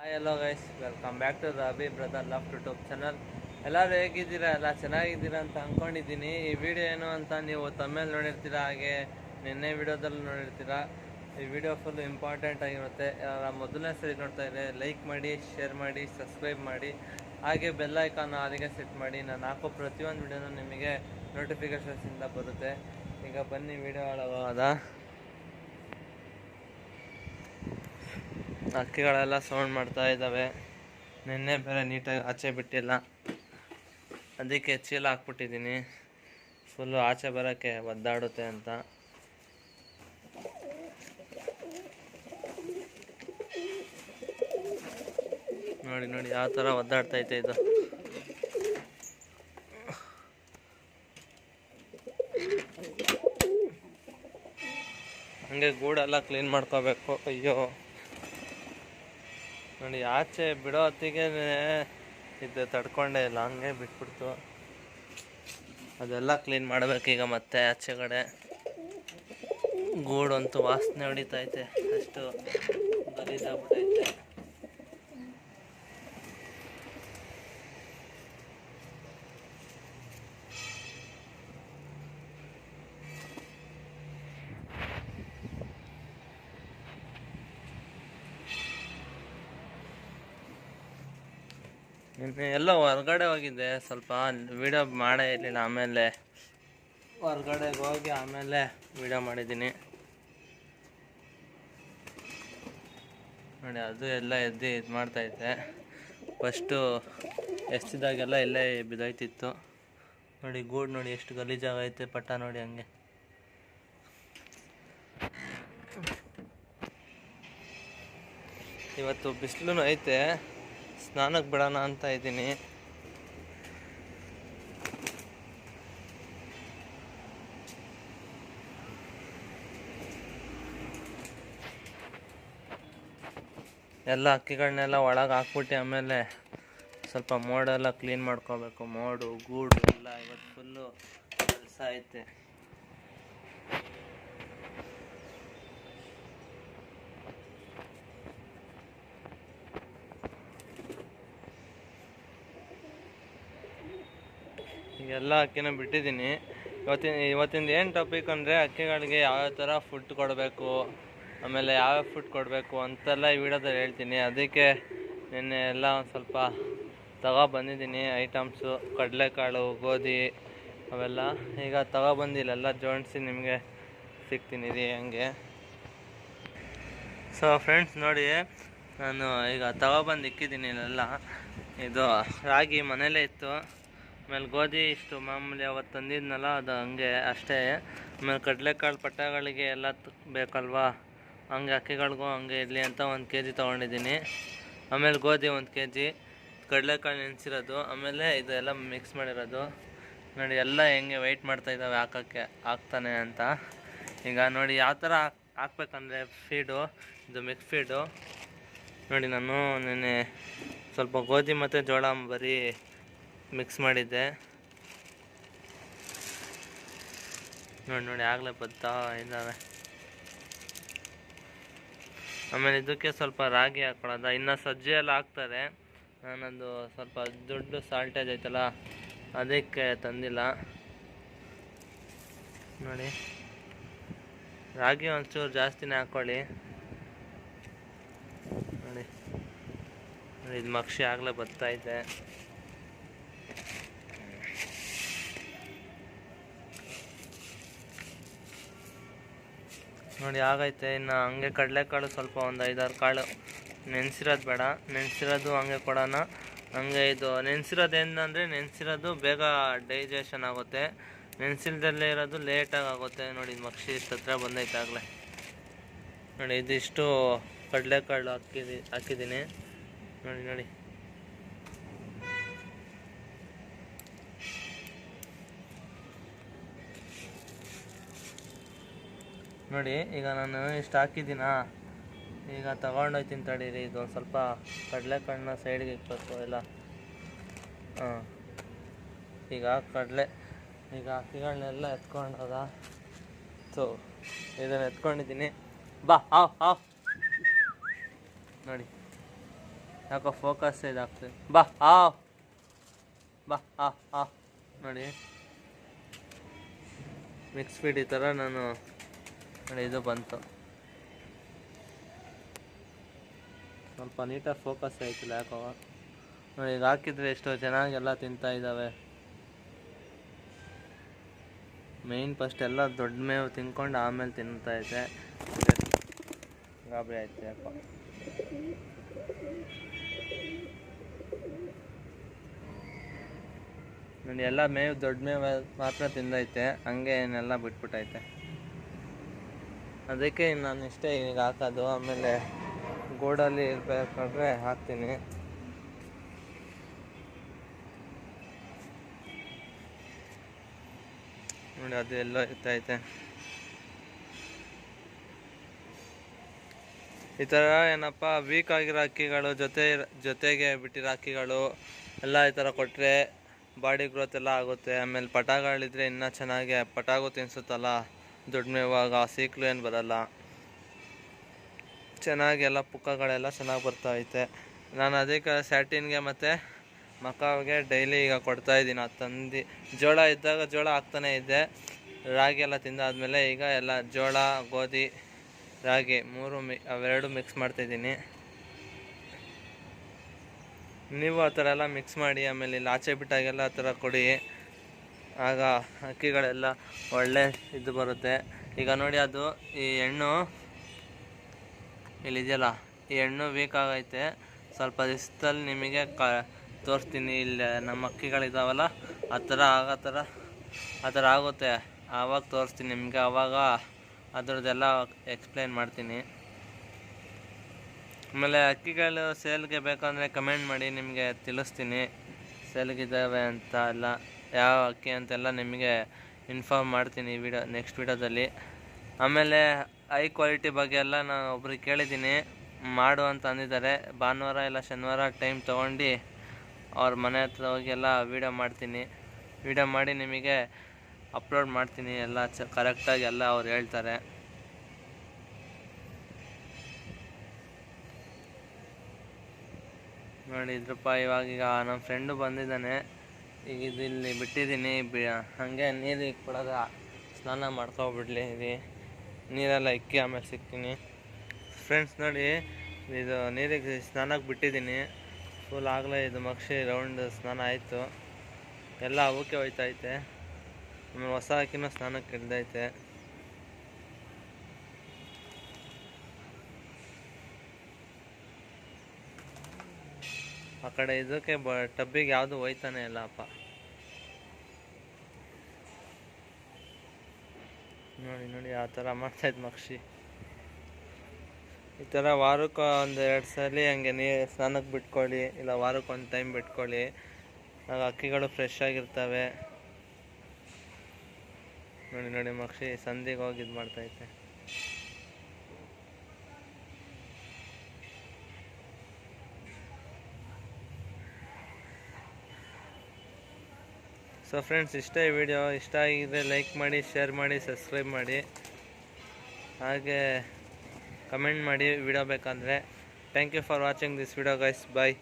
Hi hello guys welcome back to Ravi brother love YouTube channel ಎಲ್ಲರೂ ಹೇಗಿದ್ದೀರಾ? ಎಲ್ಲ ಚೆನ್ನಾಗಿದ್ದೀರಾ ಅಂತ ಅಂದ್ಕೊಂಡಿದ್ದೀನಿ ಈ ವಿಡಿಯೋ ಏನು ಅಂತ ನೀವು ತಮ್ಮೇಲೆ ನೋಡಿರ್ತೀರಾ? ಹಾಗೆ ನಿನ್ನೆ ವಿಡಿಯೋದಲ್ಲಿ ನೋಡಿರ್ತೀರಾ? ಈ ವಿಡಿಯೋ ಫುಲ್ ಇಂಪಾರ್ಟೆಂಟ್ ಆಗಿರುತ್ತೆ. ಮೊದಲನೇ ಸರಿ ನೋಡ್ತಾ ಇದ್ದರೆ ಲೈಕ್ ಮಾಡಿ ಶೇರ್ ಮಾಡಿ ಸಬ್ಸ್ಕ್ರೈಬ್ ಮಾಡಿ. ಹಾಗೆ ಬೆಲ್ ಐಕಾನ್ ಅಲ್ಲಿಗೆ ಸೆಟ್ ಮಾಡಿ. ನಾನು ಹಾಕೋ ಪ್ರತಿಯೊಂದು ವಿಡಿಯೋನೂ ನಿಮಗೆ ನೋಟಿಫಿಕೇಷನ್ಸಿಂದ ಬರುತ್ತೆ. ಈಗ ಬನ್ನಿ ವಿಡಿಯೋ ಒಳಗೋದ ಹಕ್ಕಿಗಳೆಲ್ಲ ಸೌಂಡ್ ಮಾಡ್ತಾ ಇದ್ದಾವೆ. ನಿನ್ನೆ ಬೇರೆ ನೀಟಾಗಿ ಆಚೆ ಬಿಟ್ಟಿಲ್ಲ. ಅದಕ್ಕೆ ಚೀಲ ಹಾಕ್ಬಿಟ್ಟಿದ್ದೀನಿ. ಫುಲ್ಲು ಆಚೆ ಬರೋಕ್ಕೆ ಒದ್ದಾಡುತ್ತೆ ಅಂತ. ನೋಡಿ ನೋಡಿ, ಯಾವ ಥರ ಒದ್ದಾಡ್ತೈತೆ ಇದು ಹಂಗೆ ಗೂಡೆಲ್ಲ ಕ್ಲೀನ್ ಮಾಡ್ಕೋಬೇಕು. ಅಯ್ಯೋ. ನೋಡಿ, ಆಚೆ ಬಿಡೋ ಹೊತ್ತಿಗೆ ಇದು ತಡ್ಕೊಂಡೆ ಇಲ್ಲ, ಹಂಗೆ ಬಿಟ್ಬಿಡ್ತು. ಅದೆಲ್ಲ ಕ್ಲೀನ್ ಮಾಡಬೇಕೀಗ ಮತ್ತೆ ಆಚೆ ಕಡೆ. ಗೂಡಂತೂ ವಾಸನೆ ಹೊಡಿತೈತೆ, ಅಷ್ಟು ಗಲೀಜಾಗ್ಬಿಟ್ಟೈತೆ ನಿನ್ನೆ ಎಲ್ಲ ಹೊರಗಡೆ ಹೋಗಿದ್ದೆ, ಸ್ವಲ್ಪ ವೀಡಿಯೋ ಮಾಡೇ ಇರಲಿಲ್ಲ, ಆಮೇಲೆ ಹೊರಗಡೆ ಹೋಗಿ ಆಮೇಲೆ ವೀಡಿಯೋ ಮಾಡಿದ್ದೀನಿ. ನೋಡಿ, ಅದು ಎಲ್ಲ ಎದ್ದು ಇದು ಮಾಡ್ತೈತೆ ಫಸ್ಟು ಎಷ್ಟಿದಾಗೆಲ್ಲ ಇಲ್ಲೇ ಬಿದ್ದೋಯ್ತಿತ್ತು. ನೋಡಿ, ಗೂಡು ನೋಡಿ, ಎಷ್ಟು ಗಲೀಜಾಗೈತೆ ಪಟ್ಟ ನೋಡಿ ಹಂಗೆ. ಇವತ್ತು ಬಿಸಿಲು ಐತೆ. ಸ್ನಾನಕ್ಕೆ ಬಿಡೋಣ ಅಂತ ಇದ್ದೀನಿ. ಎಲ್ಲ ಅಕ್ಕಿಗಳನ್ನೆಲ್ಲ ಒಳಗೆ ಹಾಕ್ಬಿಟ್ಟು ಆಮೇಲೆ ಸ್ವಲ್ಪ ಮೋಡೆಲ್ಲ ಕ್ಲೀನ್ ಮಾಡ್ಕೋಬೇಕು. ಮೋಡು, ಗೂಡು ಎಲ್ಲ ಇವತ್ತು ಫುಲ್ಲು ಕೆಲಸ ಐತೆ ಈಗೆಲ್ಲ ಅಕ್ಕಿನ ಬಿಟ್ಟಿದ್ದೀನಿ. ಇವತ್ತಿನ, ಇವತ್ತಿಂದ ಏನು ಟಾಪಿಕ್ ಅಂದರೆ ಅಕ್ಕಿಗಳಿಗೆ ಯಾವ್ಯಾವ ಥರ ಫುಡ್ ಕೊಡಬೇಕು, ಆಮೇಲೆ ಯಾವ್ಯಾವ ಫುಡ್ ಕೊಡಬೇಕು ಅಂತೆಲ್ಲ ಈ ವಿಡಿಯೋದಲ್ಲಿ ಹೇಳ್ತೀನಿ. ಅದಕ್ಕೆ ನಿನ್ನೆ ಎಲ್ಲ ಒಂದು ಸ್ವಲ್ಪ ತಗೋ ಬಂದಿದ್ದೀನಿ ಐಟಮ್ಸು ಕಡಲೆಕಾಳು, ಗೋಧಿ ಅವೆಲ್ಲ. ಈಗ ತಗೊಬಂದಿಲ್ಲೆಲ್ಲ ಜೋಡಿಸಿ ನಿಮಗೆ ಸಿಗ್ತೀನಿ ರೀ ಹಂಗೆ. ಸೊ ಫ್ರೆಂಡ್ಸ್ ನೋಡಿ, ನಾನು ಈಗ ತಗೊಬಂದು ಇಕ್ಕಿದ್ದೀನಿ ಇಲ್ಲೆಲ್ಲ. ಇದು ರಾಗಿ ಮನೇಲೇ ಇತ್ತು. ಆಮೇಲೆ ಗೋಧಿ ಇಷ್ಟು ಮಾಮೂಲಿ ಅವತ್ತು ತಂದಿದ್ನಲ್ಲ, ಅದು ಹಂಗೆ ಅಷ್ಟೇ. ಆಮೇಲೆ ಕಡಲೆಕಾಳು ಪಟ್ಟಗಳಿಗೆ ಎಲ್ಲ ಬೇಕಲ್ವಾ? ಹಂಗೆ ಅಕ್ಕಿಗಳಿಗೂ ಹಂಗೆ ಇರಲಿ ಅಂತ ಒಂದು ಕೆ ಜಿ ತೊಗೊಂಡಿದ್ದೀನಿ. ಆಮೇಲೆ ಗೋಧಿ ಒಂದು ಕೆ ಜಿ. ಕಡಲೆಕಾಳು ನೆನೆಸಿರೋದು. ಆಮೇಲೆ ಇದು ಎಲ್ಲ ಮಿಕ್ಸ್ ಮಾಡಿರೋದು. ನೋಡಿ, ಎಲ್ಲ ಹೆಂಗೆ ವೆಯ್ಟ್ ಮಾಡ್ತಾ ಇದ್ದಾವೆ ಹಾಕೋಕ್ಕೆ, ಹಾಕ್ತಾನೆ ಅಂತ. ಈಗ ನೋಡಿ, ಯಾವ ಥರ ಹಾಕ್ಬೇಕಂದ್ರೆ ಫೀಡು, ಇದು ಮಿಕ್ಸ್ ಫೀಡು. ನೋಡಿ, ನಾನು ನೆನೆ ಸ್ವಲ್ಪ ಗೋಧಿ ಮತ್ತು ಜೋಳ ಬರೀ ಮಿಕ್ಸ್ ಮಾಡಿದ್ದೆ. ನೋಡಿ ನೋಡಿ, ಆಗಲೇ ಬರ್ತಾ ಇದ್ದಾವೆ ಆಮೇಲೆ ಇದಕ್ಕೆ ಸ್ವಲ್ಪ ರಾಗಿ ಹಾಕ್ಕೊಳ್ಳೋದ ಇನ್ನು ಸಜ್ಜೆ ಎಲ್ಲ ಹಾಕ್ತಾರೆ. ನಾನೊಂದು ಸ್ವಲ್ಪ ದೊಡ್ಡ ಸಾಲ್ಟೇಜ್ ಐತಲ್ಲ, ಅದಕ್ಕೆ ತಂದಿಲ್ಲ. ನೋಡಿ. ರಾಗಿ ಒಂಚೂರು ಜಾಸ್ತಿನೇ ಹಾಕ್ಕೊಳ್ಳಿ ನೋಡಿ. ಇದು ಮಕ್ಷಿ ಆಗಲೇ ಬರ್ತೈತೆ ನೋಡಿ, ಆಗೈತೆ. ಇನ್ನು ಹಂಗೆ ಕಡಲೆಕಾಳು ಸ್ವಲ್ಪ ಒಂದು ಐದಾರು ಕಾಳು ನೆನೆಸಿರೋದು ಬೇಡ. ನೆನೆಸಿರೋದು ಹಂಗೆ ಕೊಡೋಣ. ಹಂಗೆ ಇದು ನೆನೆಸಿರೋದು ಏನಂದರೆ, ನೆನೆಸಿರೋದು ಬೇಗ ಡೈಜೆಷನ್ ಆಗುತ್ತೆ. ನೆನೆಸಿಲ್ದಲ್ಲೇ ಇರೋದು ಲೇಟಾಗಿ ಆಗುತ್ತೆ. ನೋಡಿ ಮಕ್ಷಿ ಇಷ್ಟು ಹತ್ರ ಬಂದೈತೆ ನೋಡಿ, ಇದಿಷ್ಟು ಕಡಲೆಕಾಳು ಹಾಕಿದಿ ಹಾಕಿದ್ದೀನಿ ನೋಡಿ ನೋಡಿ. ನೋಡಿ, ಈಗ ನಾನು ಇಷ್ಟು ಹಾಕಿದ್ದೀನ? ಈಗ ತಗೊಂಡೋಯ್ತೀನಿ ತಡೀರಿ ಇದು ಒಂದು ಸ್ವಲ್ಪ ಕಡಲೆಕಾಳನ್ನ ಸೈಡ್ಗೆ ಇಕ್ಬೇಕು ಎಲ್ಲ ಹಾಂ. ಈಗ ಕಡಲೆ, ಈಗ ಅಕ್ಕಿಗಳನ್ನೆಲ್ಲ ಎತ್ಕೊಂಡೋದ ಸೊ ಇದನ್ನು ಎತ್ಕೊಂಡಿದ್ದೀನಿ. ಬಾ, ಹಾವ್ ಹಾವ್. ನೋಡಿ. ಯಾಕೋ ಫೋಕಸ್ ಇದಾಗ್ತದೆ ಬಾ ಆ ಬಾ ಹಾ ಹಾ ನೋಡಿ. ಮಿಕ್ಸ್ ಫೀಡ್ ಈ ಥರ ನಾನು ನೋಡಿ ಇದು ಬಂತು. ಸ್ವಲ್ಪ ನೀಟಾಗಿ ಫೋಕಸ್ ಆಯ್ತಿಲ್ಲ ಯಾಕೋ? ನೋಡಿ ಈಗ ಹಾಕಿದ್ರೆ ಎಷ್ಟೋ ಚೆನ್ನಾಗೆಲ್ಲ ತಿಂತಾ ಇದ್ದಾವೆ ಮೇಯ್ನ್ ಫಸ್ಟ್ ಎಲ್ಲ ದೊಡ್ಡ ಮೇವು ತಿನ್ಕೊಂಡು ಆಮೇಲೆ ತಿಂತಾ ಇದೆ ಗಾಬರಿ ಆಯ್ತು ಯಾಕೋ. ನೋಡಿ ಎಲ್ಲ ಮೇವು ದೊಡ್ಡ ಮೇವು ಮಾತ್ರ ತಿಂದೈತೆ. ಹಂಗೆ ಏನೆಲ್ಲ ಬಿಟ್ಬಿಟ್ಟೈತೆ. ಅದಕ್ಕೆ ನಾನು ಇಷ್ಟೇ ಈಗ ಹಾಕೋದು, ಆಮೇಲೆ ಗೋಡಲ್ಲಿ ಇರಬೇಕಾದ್ರೆ ಹಾಕ್ತೀನಿ. ನೋಡಿ, ಅದು ಎಲ್ಲ ಇರ್ತೈತೆ. ಈ ಥರ ಏನಪ್ಪ ವೀಕ್ ಆಗಿರೋ ಅಕ್ಕಿಗಳು, ಜೊತೆ ಜೊತೆಗೆ ಬಿಟ್ಟಿರೋ ಅಕ್ಕಿಗಳು, ಎಲ್ಲ ಈ ಥರ ಕೊಟ್ಟರೆ ಬಾಡಿ ಗ್ರೋತ್ ಎಲ್ಲ ಆಗುತ್ತೆ. ಆಮೇಲೆ ಪಟಾಗಳಿದ್ರೆ ಇನ್ನೂ ಚೆನ್ನಾಗಿ, ಪಟಾಗು ತಿನ್ಸುತ್ತಲ್ಲ. ದೊಡ್ಡ ಮೇವಾಗ ಸೀಕ್ಲು ಏನು ಬರಲ್ಲ. ಚೆನ್ನಾಗಿ ಎಲ್ಲ ಪುಕ್ಕಗಳೆಲ್ಲ ಚೆನ್ನಾಗಿ ಬರ್ತಾ ಐತೆ. ನಾನು ಅದಕ್ಕೆ ಸ್ಯಾಟಿನ್ಗೆ ಮತ್ತು ಮಕ್ಕಳಿಗೆ ಡೈಲಿ ಈಗ ಕೊಡ್ತಾ ಇದ್ದೀನಿ. ಅದು ತಂದು ಜೋಳ ಇದ್ದಾಗ ಜೋಳ ಹಾಕ್ತಾನೆ ಇದ್ದೆ. ರಾಗಿ ಎಲ್ಲ ತಿಂದಾದಮೇಲೆ ಈಗ ಎಲ್ಲ ಜೋಳ, ಗೋಧಿ, ರಾಗಿ ಮೂರು ಮಿ, ಅವೆರಡು ಮಿಕ್ಸ್ ಮಾಡ್ತಿದ್ದೀನಿ ನೀವು ಆ ಥರ ಎಲ್ಲ ಮಿಕ್ಸ್ ಮಾಡಿ ಆಮೇಲೆ ಇಲ್ಲಿ ಆಚೆ ಬಿಟ್ಟಾಗೆಲ್ಲ ಆ ಥರ ಕೊಡಿ. ಆಗ ಅಕ್ಕಿಗಳೆಲ್ಲ ಒಳ್ಳೆ ಇದು ಬರುತ್ತೆ. ಈಗ ನೋಡಿ ಅದು, ಈ ಹೆಣ್ಣು ಇಲ್ಲಿದೆಯಲ್ಲ, ಈ ಹೆಣ್ಣು ವೀಕ್ ಆಗೈತೆ ಸ್ವಲ್ಪ ದಿವಸದಲ್ಲಿ ನಿಮಗೆ ಕ, ತೋರಿಸ್ತೀನಿ. ಇಲ್ಲಿ ನಮ್ಮ ಅಕ್ಕಿಗಳಿದಾವಲ್ಲ, ಆ ಥರ ಆಗೋ ಥರ, ಆ ಥರ ಆಗುತ್ತೆ. ಆವಾಗ ತೋರಿಸ್ತೀನಿ ನಿಮಗೆ. ಆವಾಗ ಅದರದ್ದೆಲ್ಲ ಎಕ್ಸ್ಪ್ಲೈನ್ ಮಾಡ್ತೀನಿ. ಆಮೇಲೆ ಹಕ್ಕಿಗಳು ಸೇಲ್ಗೆ ಬೇಕಂದರೆ ಕಮೆಂಟ್ ಮಾಡಿ, ನಿಮಗೆ ತಿಳಿಸ್ತೀನಿ. ಸೇಲ್ಗಿದ್ದಾವೆ ಅಂತ ಎಲ್ಲ. ಯಾವ ಅಕ್ಕಿ ಅಂತೆಲ್ಲ ನಿಮಗೆ ಇನ್ಫಾರ್ಮ್ ಮಾಡ್ತೀನಿ ವಿಡಿಯೋ ನೆಕ್ಸ್ಟ್ ವಿಡಿಯೋದಲ್ಲಿ ಆಮೇಲೆ ಹೈ ಕ್ವಾಲಿಟಿ ಬಗ್ಗೆ ಎಲ್ಲ ನಾನು ಒಬ್ರಿಗೆ ಕೇಳಿದ್ದೀನಿ. ಮಾಡು ಅಂತ ಅಂದಿದ್ದಾರೆ. ಭಾನುವಾರ ಇಲ್ಲ ಶನಿವಾರ ಟೈಮ್ ತೊಗೊಂಡು ಅವ್ರ ಮನೆ ಹತ್ರ ಹೋಗಿ ಎಲ್ಲ ವೀಡಿಯೋ ಮಾಡ್ತೀನಿ. ವೀಡಿಯೋ ಮಾಡಿ ನಿಮಗೆ ಅಪ್ಲೋಡ್ ಮಾಡ್ತೀನಿ. ಎಲ್ಲ ಚ ಕರೆಕ್ಟಾಗಿ ಎಲ್ಲ ಅವ್ರು ಹೇಳ್ತಾರೆ. ನೋಡಿ ಇದ್ರಪ್ಪ, ಇವಾಗ ಈಗ ನಮ್ಮ ಫ್ರೆಂಡು ಬಂದಿದ್ದಾನೆ. ಈಗ ಇದು ಇಲ್ಲಿ ಬಿಟ್ಟಿದ್ದೀನಿ. ಬಿ ಹಾಗೆ ನೀರು ಕೊಡೋದು ಸ್ನಾನ ಮಾಡ್ಕೊಬಿಡ್ಲಿ. ಇದು ನೀರೆಲ್ಲ ಇಕ್ಕಿ ಆಮೇಲೆ ಸಿಗ್ತೀನಿ. ಫ್ರೆಂಡ್ಸ್ ನೋಡಿ, ಇದು ನೀರಿಗೆ ಸ್ನಾನಕ್ಕೆ ಬಿಟ್ಟಿದ್ದೀನಿ. ಫುಲ್ ಆಗಲೇ ಇದು ಮಕ್ಷಿ ರೌಂಡ್ ಸ್ನಾನ ಆಯಿತು. ಎಲ್ಲ ಅವಕ್ಕೆ ಹೋಯ್ತೈತೆ. ಆಮೇಲೆ ಹೊಸ ಹಾಕಿನೂ ಸ್ನಾನಕ್ಕೆ ಇಳ್ದೈತೆ ಆ ಕಡೆ ಇದಕ್ಕೆ ಬ, ಟಬ್ಬಿಗೆ ಯಾವುದು ಹೋಯ್ತಾನೆ ಇಲ್ಲಪ್ಪ ನೋಡಿ ನೋಡಿ, ಆ ಥರ ಮಾಡ್ತಾಯಿದ್ ಮಕ್ಷಿ. ಈ ಥರ ವಾರಕ್ಕೆ ಒಂದು ಎರಡು ಸಲ ಹಂಗೆ ನೀ, ಸ್ನಾನಕ್ಕೆ ಬಿಟ್ಕೊಳ್ಳಿ, ಇಲ್ಲ ವಾರಕ್ಕೆ ಒಂದು ಟೈಮ್ ಬಿಟ್ಕೊಳ್ಳಿ. ಆಗ ಅಕ್ಕಿಗಳು ಫ್ರೆಶ್ ಆಗಿರ್ತವೆ. ನೋಡಿ ನೋಡಿ, ಮಕ್ಷಿ ಸಂಧಿಗೆ ಹೋಗಿ ಇದು ಮಾಡ್ತೈತೆ ಸೊ ಫ್ರೆಂಡ್ಸ್ ಇಷ್ಟ ಈ ವಿಡಿಯೋ ಇಷ್ಟ ಆಗಿದೆ ಲೈಕ್ ಮಾಡಿ ಶೇರ್ ಮಾಡಿ ಸಬ್ಸ್ಕ್ರೈಬ್ ಮಾಡಿ. ಹಾಗೆ ಕಮೆಂಟ್ ಮಾಡಿ ವಿಡಿಯೋ ಬೇಕಂದರೆ thank you for watching this video guys bye